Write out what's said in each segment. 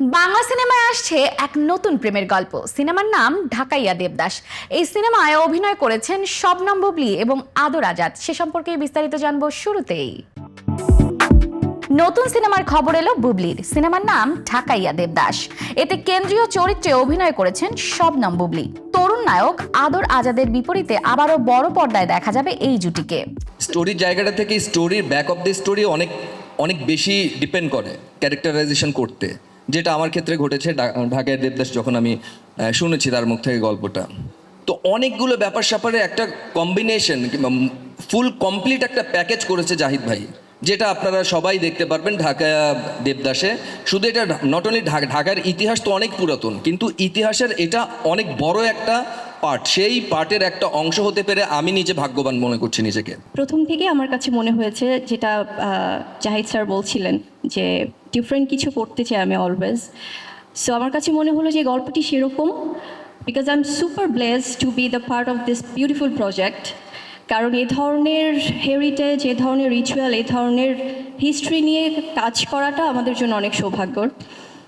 বাংলা সিনেমায় আসছে এক নতুন প্রেমের গল্প। সিনেমার নাম ঢাকাইয়া দেবদাস। এই সিনেমায় অভিনয় করেছেন শবনম বুবলি এবং আদর আজাদ। সে সম্পর্কে বিস্তারিত জানব শুরুতেই। নতুন সিনেমার খবর এলো বুবলির। সিনেমার নাম ঢাকাইয়া দেবদাস। এতে কেন্দ্রীয় চরিত্রে অভিনয় করেছেন শবনম বুবলি। তরুণ নায়ক আদর আজাদের বিপরীতে আবারও বড় পর্দায় দেখা যাবে এই জুটিকে। স্টোরির জায়গাটা থেকে স্টোরির ব্যাক অফ দ্য স্টোরি অনেক অনেক বেশি ডিপেন্ড করে ক্যারেক্টারাইজেশন করতে। যেটা আমার ক্ষেত্রে ঘটেছে ঢাকায় দেবদাস যখন আমি শুনেছি তার মুখ থেকে গল্পটা। তো অনেকগুলো ব্যাপার স্যাপারে একটা কম্বিনেশন কিংবা ফুল কমপ্লিট একটা প্যাকেজ করেছে জাহিদ ভাই, যেটা আপনারা সবাই দেখতে পারবেন ঢাকা দেবদাসে। শুধু এটা নট অনলি ঢাকার ইতিহাস তো অনেক পুরাতন, কিন্তু ইতিহাসের এটা অনেক বড় একটা পার্ট সেই পার্টের একটা অংশ হতে পেরে আমি নিজে ভাগ্যবান মনে করছি নিজেকে। প্রথম থেকে আমার কাছে মনে হয়েছে যেটা জাহিদ স্যার বলছিলেন যে ডিফারেন্ট কিছু করতে চাই আমি অলওয়েজ সো আমার কাছে মনে হলো যে গল্পটি সেরকম because I am super bless to be the part of this beautiful project কারণ এ ধরনের হেরিটেজ এ ধরনের রিচুয়াল এ ধরনের হিস্ট্রি নিয়ে কাজ করাটা আমাদের জন্য অনেক সৌভাগ্যর।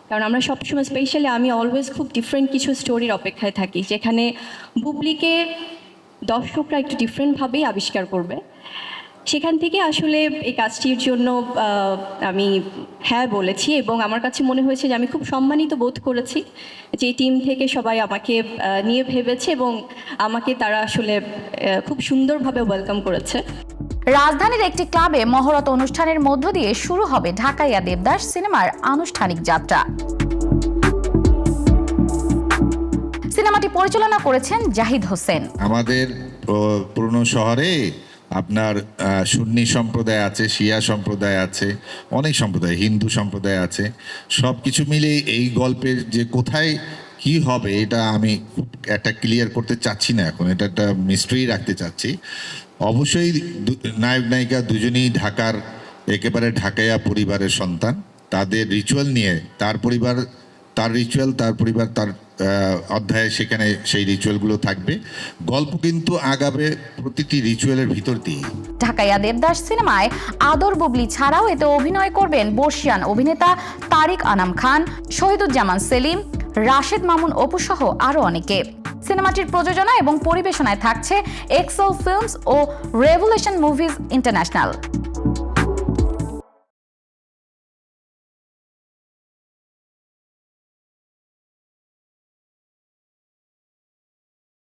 কারণ আমরা সবসময় স্পেশালি আমি অলওয়েজ খুব ডিফারেন্ট কিছু স্টোরির অপেক্ষায় থাকি, যেখানে বুবলিকে দর্শকরা একটু ডিফারেন্টভাবেই আবিষ্কার করবে। সেখান থেকে আসলে এই কাজটির জন্য আমি হ্যাঁ বলেছি এবং আমার কাছে মনে হয়েছে যে আমি খুব সম্মানিত বোধ করেছি যে টিম থেকে সবাই আমাকে নিয়ে ভেবেছে এবং আমাকে তারা আসলে খুব সুন্দরভাবে ওয়েলকাম করেছে। রাজধানীর একটি ক্লাবে মহরত অনুষ্ঠানের মধ্য দিয়ে শুরু হবে ঢাকাইয়া দেবদাস সিনেমার আনুষ্ঠানিক যাত্রা। সিনেমাটি পরিচালনা করেছেন জাহিদ হোসেন। আমাদের পুরনো শহরে আপনার সুন্নি সম্প্রদায় আছে, শিয়া সম্প্রদায় আছে, অনেক সম্প্রদায়, হিন্দু সম্প্রদায় আছে সব কিছু মিলে এই গল্পের যে কোথায় কি হবে এটা আমি খুব একটা ক্লিয়ার করতে চাচ্ছি না এখন। এটা একটা মিস্ট্রি রাখতে চাচ্ছি। অবশ্যই নায়ক, নায়িকা দুজনেই ঢাকার, একেবারে ঢাকাইয়া পরিবারের সন্তান। তাদের রিচুয়াল নিয়ে তার পরিবার, তার রিচুয়াল তার পরিবার, তার অধ্যায়ে সেখানে সেই রিচুয়ালগুলো থাকবে। গল্প কিন্তু আগাবে প্রতিটি রিচুয়ালের ভিতর দিয়ে ঢাকাইয়া দেবদাস সিনেমায় আদর বুবলি ছাড়াও এতে অভিনয় করবেন বর্ষিয়ান অভিনেতা তারিক আনাম খান, শহীদুজ্জামান সেলিম রাশেদ মামুন অপুসহ আরও অনেকে। সিনেমাটির প্রযোজনা এবং পরিবেশনায় থাকছে এক্সেল ফিল্মস ও রেভুলেশন মুভিজ ইন্টারন্যাশনাল।